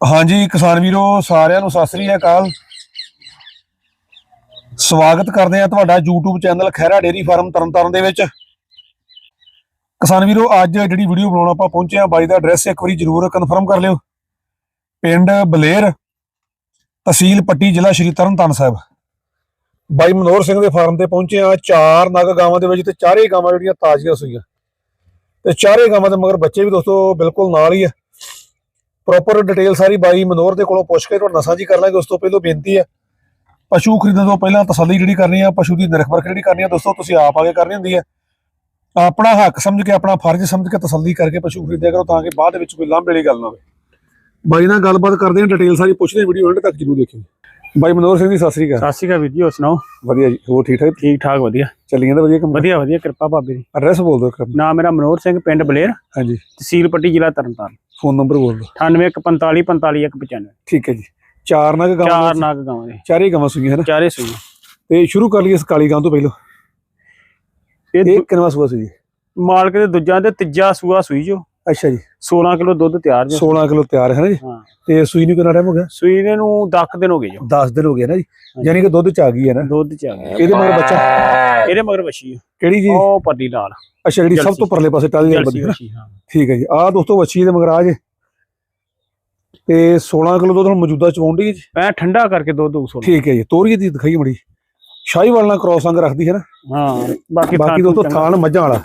ਹਾਂਜੀ, ਕਿਸਾਨ ਵੀਰੋ, ਸਾਰਿਆਂ ਨੂੰ ਸਤਿ ਸ੍ਰੀ ਅਕਾਲ। ਸਵਾਗਤ ਕਰਦੇ ਆ ਤੁਹਾਡਾ YouTube channel Khaira dairy farm Tarn Taran ਦੇ ਵਿੱਚ। ਕਿਸਾਨ ਵੀਰੋ, ਅੱਜ ਜਿਹੜੀ ਵੀਡੀਓ ਬਣਾਉਣ ਆਪਾਂ ਪਹੁੰਚੇ ਆ ਬਾਈ ਦਾ ਐਡਰੈਸ ਇੱਕ ਵਾਰੀ ਜਰੂਰ ਕਨਫਰਮ ਕਰ ਲਿਓ। ਪਿੰਡ ਬਲੇਰ, ਤਹਿਸੀਲ ਪੱਟੀ, ਜ਼ਿਲ੍ਹਾ ਸ਼੍ਰੀ ਤਰਨਤਾਰਨ ਸਾਹਿਬ। ਬਾਈ ਮਨੋਹਰ ਸਿੰਘ ਦੇ ਫਾਰਮ ਤੇ ਪਹੁੰਚੇ ਆ ਚਾਰ ਨਗ ਗਾਵਾਂ ਦੇ ਵਿੱਚ ਤੇ ਚਾਰੇ ਗਾਵਾਂ ਜਿਹੜੀਆਂ ਤਾਜ਼ੀਆਂ ਸੂਈਆਂ ਤੇ ਚਾਰੇ ਗਾਵਾਂ ਦੇ ਮਗਰ ਬੱਚੇ ਵੀ ਦੋਸਤੋ ਬਿਲਕੁਲ ਨਾਲ ਹੀ ਆ। ਪ੍ਰੋਪਰ ਡਿਟੇਲ ਸਾਰੀ ਬਾਈ ਮਨੋਹਰ ਦੇ ਕੋਲੋਂ ਪੁੱਛ ਕੇ ਤੁਹਾਡੇ ਨਾਲ ਸਾਂਝੀ ਕਰ ਲਾਂਗੇ ਉਸ ਤੋਂ ਪਹਿਲਾਂ ਬੇਨਤੀ ਹੈ। ਪਸ਼ੂ ਖਰੀਦਣ ਤੋਂ ਪਹਿਲਾਂ ਤਸੱਲੀ ਜਿਹੜੀ ਕਰਨੀ ਆ ਪਸ਼ੂ ਦੀ ਨਿਰਖ ਪਰਖ ਜਿਹੜੀ ਕਰਨੀ ਆ ਦੋਸਤੋ ਤੁਸੀਂ ਆਪ ਆ ਕੇ ਕਰਨੀ ਹੁੰਦੀ ਹੈ। ਆਪਣਾ ਹੱਕ ਸਮਝ ਕੇ ਆਪਣਾ ਫਰਜ਼ ਸਮਝ ਕੇ ਤਸੱਲੀ ਕਰਕੇ ਪਸ਼ੂ ਖਰੀਦਿਆ ਕਰੋ ਤਾਂ ਕਿ ਬਾਅਦ ਵਿੱਚ ਕੋਈ ਲਾਂਭੇ ਵਾਲੀ ਗੱਲ ਨਾ ਹੋਵੇ। ਬਾਈ ਨਾਲ ਗੱਲਬਾਤ ਕਰਦੇ ਹਾਂ ਡਿਟੇਲ ਸਾਰੀ ਪੁੱਛਦੇ ਵੀਡੀਓ ਐਂਡ ਤੱਕ ਜਰੂਰ ਦੇਖਿਓ। ਬਾਈ ਮਨੋਹਰ ਸਿੰਘ ਜੀ ਸਤਿ ਸ੍ਰੀ ਅਕਾਲ। ਸਤਿ ਸ਼੍ਰੀ ਅਕਾਲ ਵੀਰ ਜੀ ਹੋਰ ਸੁਣਾਓ? ਵਧੀਆ ਜੀ ਹੋਰ ਠੀਕ ਠਾਕ? ਠੀਕ ਠਾਕ ਵਧੀਆ। ਚੱਲੀ ਜਾਂਦਾ ਵਧੀਆ ਕੰਮ? ਵਧੀਆ ਵਧੀਆ ਕਿਰਪਾ ਬਾਬੇ ਦੀ। ਐਡਰੈਸ ਬੋਲ ਦਿਓ ਕਰ ਨਾਮ ਮੇਰਾ ਮਨੋਹਰ ਸਿੰਘ ਪਿੰਡ ਬਲੇਰ। ਹਾਂਜੀ। ਤਹਿਸੀਲ ਪੱਟੀ ਜ਼ਿਲ੍ਹਾ ਤਰਨਤਾਰਨ। ਫੋਨ ਨੰਬਰ ਬੋਲ ਦਿਓ। 9845 45195 ਠੀਕ ਹੈ ਜੀ। ਚਾਰ ਨਗ ਗਾਵਾਂ ਚਾਰ ਵਿੱਚ। ਨਾਗ ਗਾਵਾਂ ਦੇ। ਚਾਰੇ ਗਾਵਾਂ ਸੂਈਆਂ ਹੈ ਨਾ? ਚਾਰੇ ਸੂਈ ਤੇ ਸ਼ੁਰੂ ਕਰ ਲਈਏ ਇਸ ਕਾਲੀ ਗਾਂ ਤੋਂ ਪਹਿਲਾਂ। ਇਹ ਕਿੰਨਵਾ ਸੂਆ ਸੀ ਜੀ? ਮਾਲਕ ਦੇ ਦੂਜਾ ਤੇ ਤੀਜਾ ਸੂਆ ਸੂਈ ਜੋ। ਅੱਛਾ ਜੀ। 16 ਕਿਲੋ ਦੁੱਧ ਤਿਆਰ ਜੋ। 16 ਕਿਲੋ ਤਿਆਰ ਹੈ ਨਾ ਜੀ। ਹਾਂ। ਤੇ ਸੂਈ ਨੂੰ ਕਿੰਨਾ ਟਾਈਮ ਹੋ ਗਿਆ? ਸੂਈ ਦੇ ਨੂੰ 10 ਦਿਨ ਹੋ ਗਏ ਜੋ। 10 ਦਿਨ ਹੋ ਗਏ ਨਾ ਜੀ। ਯਾਨੀ ਕਿ ਦੁੱਧ ਚ ਆ ਗਈ ਹੈ ਨਾ। ਦੁੱਧ ਚ ਆ ਗਿਆ ਇਹਦੇ ਮਗਰ ਬੱਚਾ? ਇਹਦੇ ਮਗਰ ਵਛੀ ਕਿਹੜੀ ਜੀ? ਉਹ ਪੱਡੀ ਲਾਲ। ਅੱਛਾ ਜਿਹੜੀ ਸਭ ਤੋਂ ਪਰਲੇ ਪਾਸੇ ਟਾਲੀ ਵਾਲੀ ਨਾ। ਹਾਂ। ਠੀਕ ਹੈ ਜੀ। ਆਹ ਦੋਸਤੋ ਵੱਛੀ ਦੇ ਮਗਰ ਆ ਜੇ। ਤੇ 16 ਕਿਲੋ ਦੁੱਧ ਹੁਣ ਮੌਜੂਦਾ ਚਵਾਉਂਦੀ ਹੈ ਜੀ। ਮੈਂ ਠੰਡਾ ਕਰਕੇ ਦੁੱਧ ਉਸੋਂ ਠੀਕ ਹੈ ਜੀ। ਤੋਰੀ ਦੀ ਦਿਖਾਈ ਮੜੀ ਸ਼ਾਹੀ ਵਾਲ ਨਾਲ ਕ੍ਰੋਸ ਅੰਗ ਰੱਖਦੀ ਹੈ ਨਾ। ਹਾਂ ਬਾਕੀ ਬਾਕੀ ਦੋਸਤੋ ਥਾਣ ਮੱਝਾਂ ਵਾਲਾ।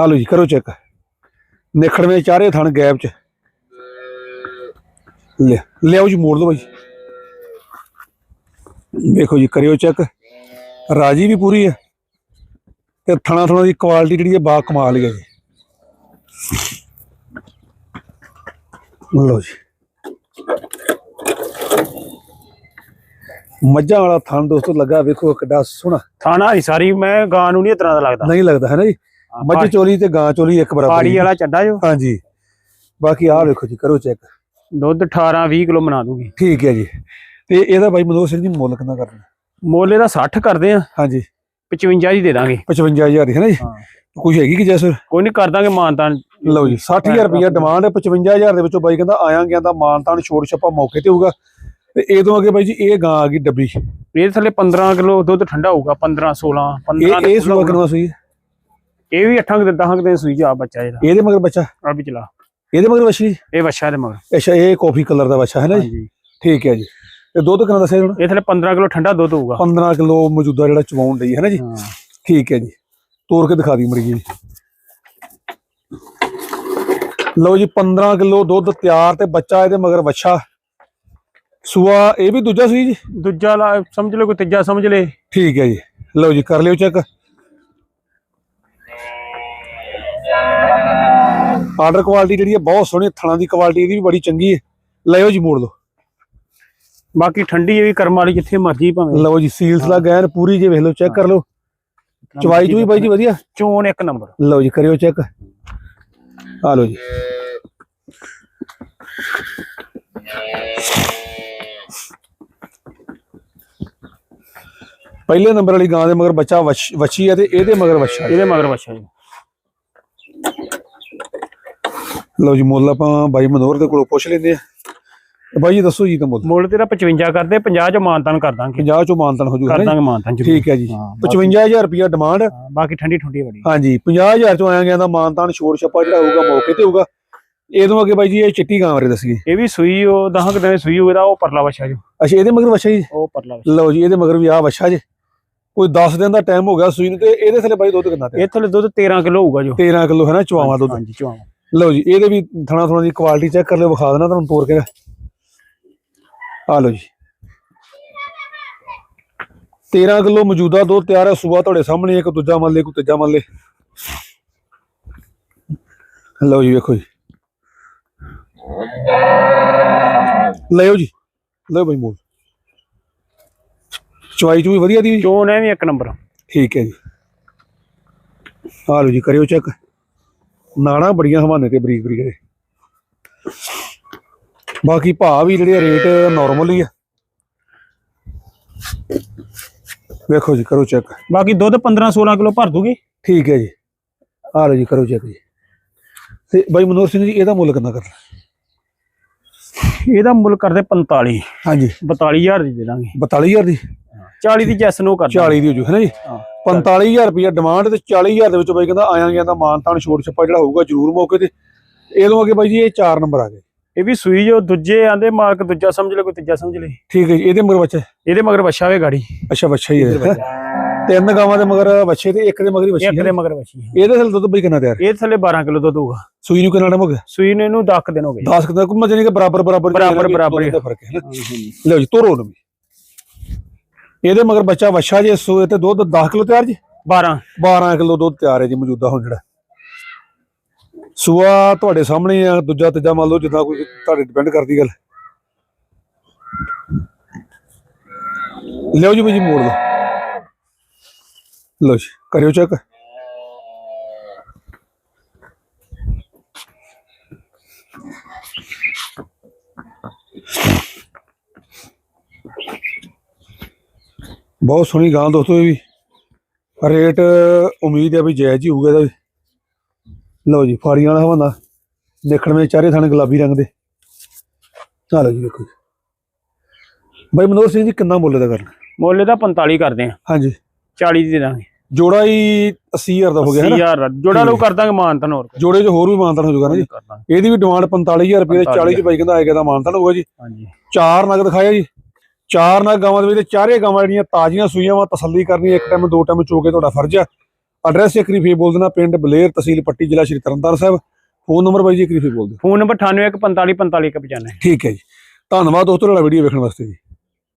ਆ ਲਓ ਜੀ, ਕਰੋ ਚੈੱਕ। ਨਿਖੜਵੇਂ ਚਾਰੇ ਥਣ ਗੈਪ ਚ। ਲੈ, ਲਿਆਓ ਜੀ, ਮੋੜ ਦੋ ਬਾਈ। ਵੇਖੋ ਜੀ, ਕਰਿਓ ਚੈੱਕ। ਰਾਜੀ ਵੀ ਪੂਰੀ ਹੈ। ਤੇ ਥਣਾ ਥਣਾ ਦੀ ਕੁਆਲਿਟੀ ਜਿਹੜੀ ਹੈ, ਬਾ ਕਮਾਲ ਹੀ ਹੈ ਜੀ। ਲਓ ਜੀ। ਮੱਝਾਂ ਵਾਲਾ ਥਣ ਦੋਸਤੋ ਲੱਗਾ ਵੇਖੋ ਕਿੱਡਾ ਸੋਹਣਾ। ਥਾਣਾ ਹੀ ਸਾਰੀ ਮੈਂ ਗਾਂ ਨੂੰ ਨਹੀਂ ਇਤਨਾ ਦਾ ਲੱਗਦਾ। ਨਹੀਂ ਲੱਗਦਾ ਹੈ ਨਾ ਜੀ? ਮੱਝ ਚੋਲੀ ਤੇ ਗਾਂ ਚੋਲੀ ਇੱਕ ਬਰਾਬਰ ਪਾੜੀ। ਵਾਲਾ ਚੱਡਾ ਜੋ। ਹਾਂਜੀ। ਬਾਕੀ ਆਹ ਵੇਖੋ ਜੀ ਕਰੋ ਚੈੱਕ। ਦੁੱਧ 18 20 ਕਿਲੋ ਬਣਾ ਦੂਗੀ। ਠੀਕ ਹੈ ਜੀ। ਤੇ ਇਹਦਾ ਬਾਈ ਮਨੋਹਰ ਸਿੰਘ ਜੀ ਮੁੱਲ ਕਿੰਨਾ ਕਰਨਾ? ਮੋਲੇ ਦਾ 60 ਕਰਦੇ ਆ। ਹਾਂਜੀ। 55 ਹੀ ਦੇ ਦਾਂਗੇ। 55000 ਦੀ ਹੈ ਨਾ ਜੀ? ਕੁਝ ਹੈਗੀ ਕਿ ਜੈਸਰ ਕੋਈ ਨਹੀਂ ਕਰ ਦਾਂਗੇ ਮਾਨਤਾਨ। ਲਓ ਜੀ 60000 ਰੁਪਇਆ ਡਿਮਾਂਡ ਹੈ। 55000 ਦੇ ਵਿੱਚੋਂ ਬਾਈ ਕਹਿੰਦਾ ਆਇਆ ਗਿਆ ਤਾਂ ਮਾਨਤਾਨ ਛੋੜ ਛੱਪਾ ਮੌਕੇ ਤੇ ਹੋਊਗਾ। ਤੇ ਇਹ ਤੋਂ ਅੱਗੇ ਬਾਈ ਜੀ ਇਹ ਗਾਂ ਆ ਗਈ ਡੱਬੀ। ਇਹ ਇਹ ਥੱਲੇ 15 ਕਿਲੋ ਦੁੱਧ ਠੰਡਾ ਹੋਊਗਾ 15 16 15 ਇਹ ਸੂਆ ਕਰਵਾ ਸੂਈ ਇਹ ਵੀ 8 ਦੇ 10 ਦੇ ਸੂਈ ਜਾ ਬੱਚਾ ਇਹਦਾ। ਇਹਦੇ ਮਗਰ ਬੱਚਾ? ਆ ਵੀ ਚਲਾ। ਇਹਦੇ ਮਗਰ ਬੱਚੀ ਇਹ ਵੱਛਾ ਦੇ ਮਗਰ। ਅੱਛਾ ਇਹ ਕਾਫੀ ਕਲਰ ਦਾ ਬੱਚਾ ਹੈ ਨਾ ਜੀ? ਠੀਕ ਹੈ ਜੀ। ਤੇ ਦੁੱਧ ਕਿੰਨਾ ਦੱਸਿਆ ਹੁਣ ਇਹ ਥੱਲੇ 15 ਕਿਲੋ ਠੰਡਾ ਦੁੱਧ ਹੋਊਗਾ। 15 ਕਿਲੋ ਮੌਜੂਦਾ ਜਿਹੜਾ ਚਵਾਉਣ ਲਈ ਹੈ ਨਾ ਜੀ? ਠੀਕ ਹੈ ਜੀ। ਤੋੜ ਕੇ ਦਿਖਾ ਦੀ ਜੀ ਲਓ ਜੀ 15 ਕਿਲੋ ਦੁੱਧ ਤਿਆਰ ਤੇ ਬੱਚਾ ਇਹਦੇ ਮਗਰ ਵੱਛਾ। ਸੂਆ ਇਹ ਵੀ ਦੂਜਾ ਸੂਈ ਜੀ? ਦੂਜਾ ਲਾ ਸਮਝ ਲਓ ਕੋਈ ਤੀਜਾ ਸਮਝ ਲੈ ਠੀਕ ਹੈ ਜੀ। ਲਓ ਜੀ ਕਰ ਲਿਓ ਚੈੱਕ ਆਰਡਰ ਕੁਆਲਿਟੀ ਜਿਹੜੀ ਹੈ ਬਹੁਤ ਸੋਹਣੀ ਥਣਾ ਦੀ ਕੁਆਲਿਟੀ ਇਹਦੀ ਵੀ ਬੜੀ ਚੰਗੀ ਹੈ। ਲਿਓ ਜੀ ਮੋੜ ਲਓ। ਬਾਕੀ ਠੰਡੀ ਇਹ ਵੀ ਕਰਮ ਵਾਲੀ ਜਿੱਥੇ ਮਰਜ਼ੀ ਭਾਵੇਂ। ਲਓ ਜੀ ਸੀਲਸ ਦਾ ਗੈਨ ਪੂਰੀ ਜੇ ਵੇਖ ਲਓ ਚੈੱਕ ਕਰ ਲਓ। ਚਵਾਈ ਚੂਈ ਬਾਈ ਜੀ ਵਧੀਆ? ਚੋਣ ਇੱਕ ਨੰਬਰ। ਲਓ ਜੀ ਕਰਿਓ ਚੈੱਕ ਆ ਲਓ ਜੀ। ਪਹਿਲੇ ਨੰਬਰ ਵਾਲੀ ਗਾਂ ਦੇ ਮਗਰ ਬੱਚਾ ਵੱਛ- ਹੈ ਤੇ ਇਹਦੇ ਮਗਰ ਵੱਛਾ ਹੈ। ਇਹਦੇ ਮਗਰ ਵੱਛਾ ਜੀ। ਲਓ ਜੀ ਮੁੱਲ ਆਪਾਂ ਬਾਈ ਮਨੋਹਰ ਦੇ ਕੋਲੋਂ ਪੁੱਛ ਲੈਂਦੇ ਆ ਬਾਈ ਜੀ ਦੱਸੋ ਜੀ ਤਾਂ ਮੁੱਲ। ਮੁੱਲ ਤੇਰਾ 55 ਕਰਦੇ 50 ਚ ਮਾਨਤਾਨ ਕਰ ਦਾਂਗੇ। 50 ਚੋਂ ਮਾਨਤਨ ਹੋ ਕਰ ਜੂਗਾ ਦਾਂਗੇ ਮਾਨਤਾਨ। ਠੀਕ ਹੈ ਜੀ। ਹਾਂ, 55000 ਰੁਪਇਆ ਡਿਮਾਂਡ ਬਾਕੀ ਠੰਡੀ ਠੰਡੀ ਬੜੀ। ਹਾਂਜੀ 50000 ਚੋਂ ਆਇਆ ਗਿਆ ਦਾ ਮਾਨਤਾਨ ਸ਼ੋਰ ਛੱਪਾ ਜਿਹੜਾ ਹੋਊਗਾ ਮੌਕੇ ਤੇ ਹੋਊਗਾ। ਇਹਦੋਂ ਅੱਗੇ ਬਾਈ ਜੀ ਇਹ ਚਿੱਟੀ ਗਾਂ ਬਾਰੇ ਦੱਸੀਏ। ਇਹ ਵੀ ਸੂਈ ਉਹ 10 ਕਿ ਦਿਨ ਸੂਈ ਹੋਵੇ ਦਾ ਉਹ ਪਰਲਾ ਵੱਛਾ ਜੋ। ਅੱਛਾ ਇਹਦੇ ਮਗਰ ਵੱਛਾ ਜੀ? ਉਹ ਪਰਲਾ ਵੱਛਾ। ਲਓ ਜੀ ਇਹਦੇ ਮਗਰ ਵੀ ਆ ਵੱਛਾ ਜੇ। ਕੋਈ 10 ਦਿਨ ਦਾ ਟਾਈਮ ਹੋ ਗਿਆ ਸੂਈ ਨੂੰ ਤੇ ਇਹਦੇ ਥੱਲੇ ਬਾਈ ਦੁੱਧ ਕਿੰਨਾ ਤੇ ਇਹ ਥੱਲੇ ਦੁੱਧ 13 ਕਿਲੋ ਹੋਊਗਾ ਜੋ 13 ਕਿਲੋ ਹੈ ਨਾ ਚਵਾਵਾ ਦੁੱਧ। ਹਾਂਜੀ ਚਵਾਵਾ ਲਓ ਜੀ ਇਹਦੇ ਵੀ ਥਣਾ ਥਣਾ ਦੀ ਕੁਆਲਿਟੀ ਚੈੱਕ ਕਰ ਲਿਓ ਵਿਖਾ ਦੇਣਾ ਤੁਹਾਨੂੰ ਤੋੜ ਕੇ। ਆ ਲਓ ਜੀ। 13 ਕਿਲੋ ਮੌਜੂਦਾ ਦੁੱਧ ਤਿਆਰ ਹੈ ਸੂਆ ਤੁਹਾਡੇ ਸਾਹਮਣੇ ਇੱਕ ਦੂਜਾ ਮੰਨ ਲੈ ਕੋਈ ਤੀਜਾ ਮੰਨ ਲੈ ਲਓ ਜੀ ਵੇਖੋ ਜੀ। ਲਿਓ ਜੀ ਲਓ ਬਈ ਮੋਲ। ਚਵਾਈ ਚੂਈ ਵਧੀਆ ਦੀ ਚੋਣ ਹੈ ਵੀ ਇੱਕ ਨੰਬਰ। ਠੀਕ ਹੈ ਜੀ। ਆ ਲਓ ਜੀ ਕਰਿਓ ਚੈੱਕ। ਨਾਣਾ ਬੜੀਆਂ ਹਵਾਨੇ ਤੇ ਬਰੀਕ ਬਰੀਕ ਦੇ ਬਾਕੀ ਭਾਅ ਵੀ ਜਿਹੜੇ ਰੇਟ ਨਾਰਮਲ ਹੀ ਆ। ਵੇਖੋ ਜੀ ਕਰੋ ਚੈੱਕ। ਬਾਕੀ ਦੁੱਧ 15 16 ਕਿਲੋ ਭਰ ਦੂਗੀ। ਠੀਕ ਹੈ ਜੀ। ਆ ਲਓ ਜੀ ਕਰੋ ਚੈੱਕ ਜੀ। ਤੇ ਬਾਈ ਮਨੋਹਰ ਸਿੰਘ ਜੀ ਇਹਦਾ ਮੁੱਲ ਕਿੰਨਾ ਕਰਨਾ? ਇਹਦਾ ਮੁੱਲ ਕਰਦੇ 45 ਹਾਂਜੀ। 42000 ਦੀ ਦੇ ਦਾਂਗੇ। 42000 ਦੀ? 40 ਦੀ ਜੈਸ ਨੂੰ ਕਰ 40 ਦੀ ਹੋ ਜੂ ਹੈ ਨਾ ਜੀ? ਹਾਂ। 45000 ਰੁਪਇਆ ਡਿਮਾਂਡ ਤੇ 40000 ਦੇ ਵਿੱਚ ਬਾਈ ਕਹਿੰਦਾ ਆਇਆ ਗਿਆ ਦਾ ਮਾਨਤਾਨ ਛੋਟ ਛੱਪਾ ਜਿਹੜਾ ਹੋਊਗਾ ਜ਼ਰੂਰ ਮੌਕੇ ਤੇ। ਇਹਦੋਂ ਅੱਗੇ ਬਾਈ ਜੀ ਇਹ 4 ਨੰਬਰ ਆ ਗਏ। ਇਹ ਵੀ ਸੂਈ ਜੋ ਦੂਜੇ ਆਂਦੇ ਮਾਲਕ ਦੂਜਾ ਸਮਝ ਲੈ ਕੋਈ ਤੀਜਾ ਸਮਝ ਲੈ ਠੀਕ ਹੈ ਜੀ ਇਹਦੇ ਮਗਰ ਬੱਚਾ। ਇਹਦੇ ਮਗਰ ਬੱਛਾ ਵੇ ਗਾੜੀ। ਅੱਛਾ ਬੱਚਾ ਹੀ ਹੈ। ਤਿੰਨ ਗਾਵਾਂ ਦੇ ਮਗਰ ਬੱਚੇ ਤੇ ਇੱਕ ਦੇ ਮਗਰ ਹੀ ਬੱਚੀ ਇੱਕ ਦੇ ਮਗਰ ਬੱਛੀ ਇਹਦੇ ਥੱਲੇ ਦੁੱਧ ਬਈ ਕਿੰਨਾ ਤਿਆਰ? ਇਹ ਥੱਲੇ 12 ਕਿਲੋ ਦੁੱਧ ਹੋਊਗਾ। ਸੂਈ ਨੂੰ ਕਿੰਨਾ ਟਾਈਮ ਹੋ ਗਿਆ? ਸੂਈ ਨੂੰ ਇਹਨੂੰ 10 ਦਿਨ ਹੋ ਗਏ। 10 ਕਿੰਨਾ ਕੁ ਮਜੇ ਨਹੀਂ ਕਿ ਬਰਾਬਰ ਬਰਾਬਰ ਬਰਾਬਰ- ਬਰਾਬਰ। ਦਾ ਫ਼ਰਕ ਹੈ ਲਓ ਜੀ ਤੋਰੋ ਨੂੰ ਇਹਦੇ ਮਗਰ ਬੱਚਾ ਵੱਛਾ ਜੇ ਸੂਏ ਤੇ ਦੁੱਧ 10 ਕਿਲੋ ਤਿਆਰ ਜੀ? 12 12 ਕਿਲੋ ਦੁੱਧ ਤਿਆਰ ਹੈ ਜੀ ਮੌਜੂਦਾ ਹੁਣ ਜਿਹੜਾ। ਸੂਆ ਤੁਹਾਡੇ ਸਾਹਮਣੇ ਆ ਦੂਜਾ ਤੀਜਾ ਮੰਨ ਲਓ ਜਿੱਦਾਂ ਕੋਈ ਤੁਹਾਡੇ ਡਿਪੈਂਡ ਕਰਦੀ ਗੱਲ। ਲਿਓ ਜੀ ਬਈ ਮੋੜ ਲਓ ਲਓ ਜੀ ਕਰਿਓ ਚੈੱਕ ਬਹੁਤ ਸੋਹਣੀ ਗਾਂ ਦੋਸਤੋ ਇਹ ਵੀ। ਰੇਟ ਉਮੀਦ ਹੈ ਵੀ ਜਾਇਜ਼ ਹੀ ਹੋਊਗਾ ਇਹਦਾ ਵੀ। ਲਓ ਜੀ ਫਾੜੀਆਂ ਵਾਲਾ ਹਵਾਨਾ। ਦੇਖਣ ਵਿੱਚ ਚਾਰੇ ਥਾਣੇ ਗੁਲਾਬੀ ਰੰਗ ਦੇ। ਚਲੋ ਜੀ ਜੀ। ਬਾਈ ਮਨੋਹਰ ਸਿੰਘ ਜੀ ਕਿੰਨਾ ਮੁੱਲ ਦਾ ਕਰਨਾ? ਮੁੱਲ ਇਹਦਾ 45 ਕਰਦੇ ਆ। ਹਾਂਜੀ। 40 ਦੀ ਦੇ ਦਾਂਗੇ। ਜੋੜਾ ਹੀ 80000 ਦਾ ਹੋ ਗਿਆ ਹੈ ਨਾ? 80000 ਦਾ। ਜੋੜਾ ਲੋ ਕਰ ਦਾਂਗੇ ਮਾਨਤਨ ਹੋਰ। ਜੋੜੇ 'ਚ ਹੋਰ ਵੀ ਮਾਨਤਾਨ ਹੋ ਜਾਊਗਾ ਨਾ ਜੀ। ਇਹਦੀ ਵੀ ਡਿਮਾਂਡ 45000 ਰੁਪਏ ਦੇ 40 ਚ ਬਾਈ ਕਹਿੰਦਾ ਆਏਗਾ ਦਾ ਮਾਨਤਾਨ ਹੋਊਗਾ ਜੀ। ਹਾਂਜੀ। ਚਾਰ ਨਗ ਦਿਖਾਇਆ ਜੀ। ਚਾਰ ਨਗ ਗਾਵਾਂ ਦੇ ਵਿੱਚ ਚਾਰੇ ਗਾਵਾਂ ਜਿਹੜੀਆਂ ਤਾਜ਼ੀਆਂ ਸੂਈਆਂ ਵਾ ਤਸੱਲੀ ਕਰਨੀ ਇੱਕ ਟਾਈਮ ਦੋ ਟਾਈਮ ਚੋ ਕੇ ਤੁਹਾਡਾ ਫਰਜ਼ ਆ। ਐਡਰੈਸ ਇੱਕ ਵਾਰੀ ਫੇਰ ਬੋਲ ਦੇਣਾ ਪਿੰਡ ਬਲੇਰ ਤਹਿਸੀਲ ਪੱਟੀ ਜ਼ਿਲ੍ਹਾ ਸ਼੍ਰੀ ਤਰਨਤਾਰਨ ਸਾਹਿਬ। ਫੋਨ ਨੰਬਰ ਬਾਈ ਜੀ ਇੱਕ ਵਾਰੀ ਫੇਰ ਬੋਲ ਦਿਓ। ਫੋਨ ਨੰਬਰ 98 45 45 95 ਠੀਕ ਹੈ ਜੀ। ਧੰਨਵਾਦ ਦੋਸਤੋ ਤੁਹਾਡਾ ਵੀਡੀਓ ਵੇਖਣ ਵਾਸਤੇ ਜੀ।